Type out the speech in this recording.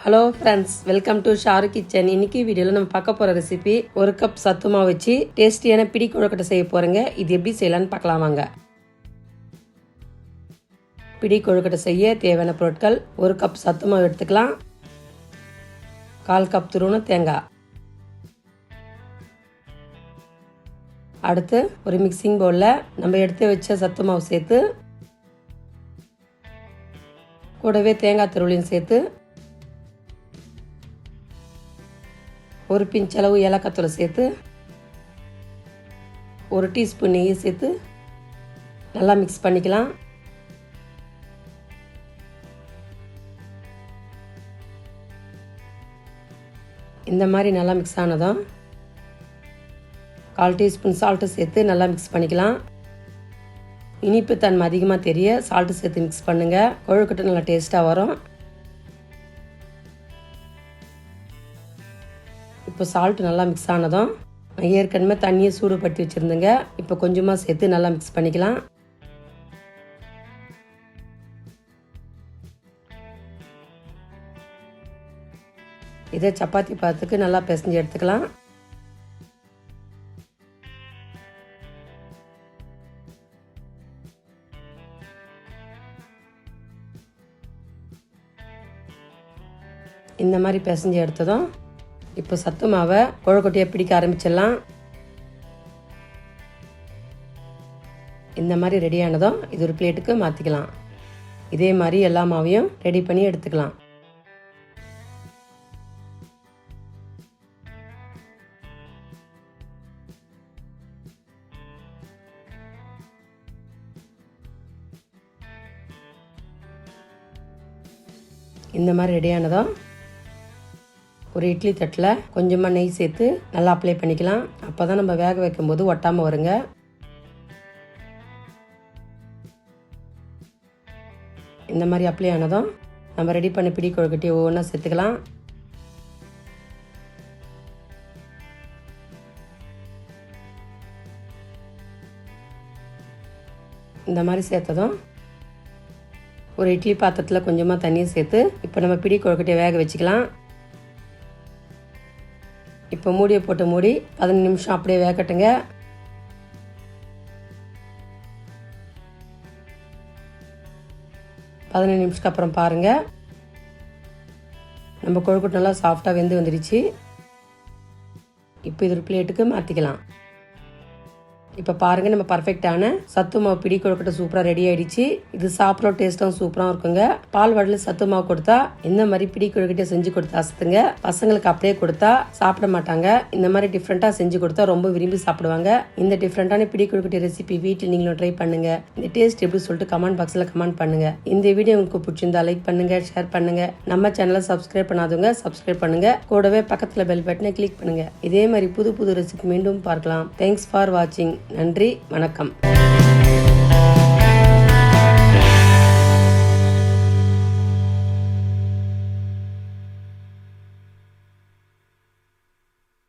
Hello friends welcome to Sharu kitchen இன்னைக்கு வீடியோவில் நம்ம பார்க்க போகிற ரெசிபி ஒரு கப் சத்துமா வச்சு டேஸ்டியான பிடி கொழுக்கட்டை செய்ய போகிறேங்க இது எப்படி செய்யலான்னு பார்க்கலாம் வாங்க. பிடி கொழுக்கட்டை செய்ய தேவையான பொருட்கள் ஒரு கப் சத்து மாவு எடுத்துக்கலாம். கால் கப் துருவன தேங்காய். அடுத்து ஒரு மிக்சிங் பவுலில் நம்ம எடுத்து வச்ச சத்து மாவு சேர்த்து கூடவே தேங்காய் துருவலையும் சேர்த்து ஒரு பிஞ்சளவு ஏலக்காத்தூள் சேர்த்து ஒரு டீஸ்பூன் நெய்யை சேர்த்து நல்லா மிக்ஸ் பண்ணிக்கலாம். இந்த மாதிரி நல்லா மிக்ஸ் ஆனதும் கால் டீஸ்பூன் சால்ட்டு சேர்த்து நல்லா மிக்ஸ் பண்ணிக்கலாம். இனிப்பு தன்மை அதிகமாக தெரிய சால்ட்டு சேர்த்து மிக்ஸ் பண்ணுங்கள் கொழுக்கட்டை நல்லா டேஸ்ட்டாக வரும். இப்போ சால்ட் நல்லா மிக்ஸ் ஆனதும் ஏற்கனவே தண்ணியை சூடுபடுத்தி வச்சுருந்தேங்க. இப்போ கொஞ்சமாக சேர்த்து நல்லா மிக்ஸ் பண்ணிக்கலாம். இதே சப்பாத்தி பாத்துக்கு நல்லா பிசைஞ்சு எடுத்துக்கலாம். இந்த மாதிரி பிசைஞ்சு எடுத்ததும் இப்போ சத்து மாவை கொழுக்கட்டையை பிடிக்க ஆரம்பிச்சிடலாம். இந்த மாதிரி ரெடியானதும் இது ஒரு பிளேட்டுக்கு மாற்றிக்கலாம் இதே மாதிரி எல்லா மாவையும் ரெடி பண்ணி எடுத்துக்கலாம். இந்த மாதிரி ரெடியானதும் ஒரு இட்லி தட்டில் கொஞ்சமாக நெய் சேர்த்து நல்லா அப்ளை பண்ணிக்கலாம். அப்போ தான் நம்ம வேக வைக்கும்போது ஒட்டாமல் வருங்க. இந்த மாதிரி அப்ளை ஆனதும் நம்ம ரெடி பண்ண பிடி கொழுக்கட்டி ஒவ்வொன்றா சேர்த்துக்கலாம். இந்த மாதிரி சேர்த்ததும் ஒரு இட்லி பாத்திரத்தில் கொஞ்சமாக தண்ணியை சேர்த்து இப்போ நம்ம பிடி கொழுக்கட்டையை வேக வச்சுக்கலாம். இப்போ மூடியை போட்டு மூடி பதினஞ்சு நிமிஷம் அப்படியே வேகட்டுங்க. பதினஞ்சு நிமிஷத்துக்கு அப்புறம் பாருங்கள் நம்ம கொழுக்கட்டை நல்லா சாஃப்டாக வெந்து வந்துடுச்சு இப்போ இது ஒரு பிளேட்டுக்கு மாற்றிக்கலாம் இப்போ பாருங்கள் நம்ம பர்ஃபெக்டான சத்து மாவு பிடி கொழுக்கட்டை சூப்பராக ரெடி ஆயிடுச்சு. இது சாப்பிட டேஸ்ட்டும் சூப்பராக இருக்குங்க. பால் வடலில் சத்து மாவு கொடுத்தா இந்த மாதிரி பிடி கொழுக்கட்டை செஞ்சு கொடுத்தா அசத்துங்க. பசங்களுக்கு அப்படியே கொடுத்தா சாப்பிட மாட்டாங்க. இந்த மாதிரி டிஃப்ரெண்ட்டாக செஞ்சு கொடுத்தா ரொம்ப விரும்பி சாப்பிடுவாங்க. இந்த டிஃப்ரெண்ட்டான பிடி கொழுக்கட்டை ரெசிபி வீட்டில் நீங்களும் ட்ரை பண்ணுங்க. இந்த டேஸ்ட் எப்படி சொல்லிட்டு கமெண்ட் பாக்ஸில் கமெண்ட் பண்ணுங்க. இந்த வீடியோ உங்களுக்கு பிடிச்சிருந்தா லைக் பண்ணுங்க ஷேர் பண்ணுங்க. நம்ம சேனலை சப்ஸ்கிரைப் பண்ணாதவங்க சப்ஸ்கிரைப் பண்ணுங்க. கூடவே பக்கத்தில் பெல் பட்டனை கிளிக் பண்ணுங்க. இதே மாதிரி புது புது ரெசிபி மீண்டும் பார்க்கலாம். தேங்க்ஸ் ஃபார் வாட்சிங் நன்றி வணக்கம்.